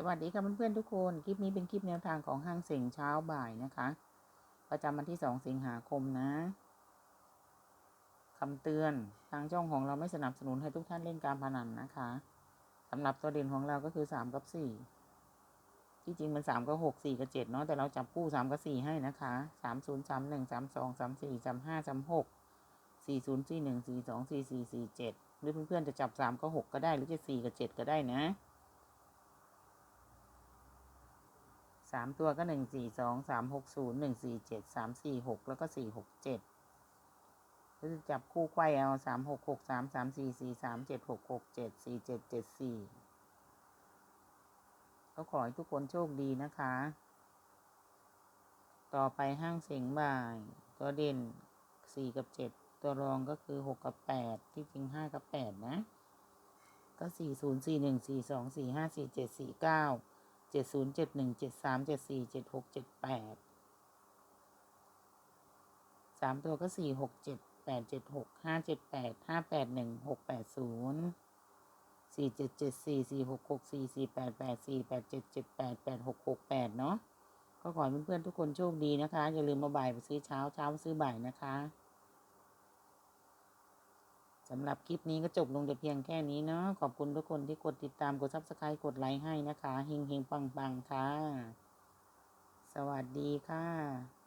สวัสดีค่ะเพื่อนๆทุกคน คลิปนี้เป็นคลิปแนวทางของห้างเสียงเช้าบ่ายนะคะ ประจำวันที่ 2 สิงหาคมนะคำเตือนทางช่องของเราไม่สนับสนุนให้ทุกท่านเล่นการพนันนะคะสำหรับตัวเด่นของเราก็คือ 3 กับ 4 ที่จริงมัน 3 กับ 6 4 กับ 7 เนาะแต่เราจับคู่ 3 กับ 4 ให้นะคะ 3 0 3 1 3 2 3 4 3 5 3 6 4 0 4 1 4 2 4 4 4 7 หรือเพื่อนๆจะจับ 3 กับ 6 ก็ได้หรือจะ 4 กับ 7 ก็ได้นะ สามตัวก็หนึ่งสี่สองสามหกศูนย์หนึ่งสี่เจ็ดสามสี่หกแล้วก็สี่หกเจ็ดก็จะจับคู่ไขว้เอาสามหกหกสามสามสี่สี่สามเจ็ดหกหกเจ็ดสี่เจ็ดเจ็ดสี่ก็ขอให้ทุกคนโชคดีนะคะ ต่อไปห้างเสียงบ่ายตัวเด่นสี่กับเจ็ดตัวรองก็คือหกกับแปดที่จริงห้ากับแปดนะ ก็สี่ศูนย์สี่หนึ่งสี่สองสี่ห้าสี่เจ็ดสี่เก้า เจ็ดศูนย์เจ็ดหนึ่งเจ็ดสามเจ็ดสี่เจ็ดหกเจ็ดแปดสามตัวก็สี่หกเจ็ดแปดเจ็ดหกห้าเจ็ดแปดห้าแปดหนึ่งหกแปดศูนย์สี่เจ็ดเจ็ดสี่สี่หกหกสี่สี่แปดแปดสี่แปดเจ็ดเจ็ดแปดแปดหกหกแปดเนาะก็ขอให้เพื่อนๆทุกคนโชคดีนะคะ อย่าลืมมาบ่ายไปซื้อเช้าเช้ามาซื้อบ่ายนะคะ สำหรับคลิปนี้ก็จบลงแต่เพียงแค่นี้เนาะขอบคุณทุกคนที่กดติดตามกดซับสไครต์กดไลค์ให้นะคะเฮงเฮงปังปังค่ะ สวัสดีค่ะ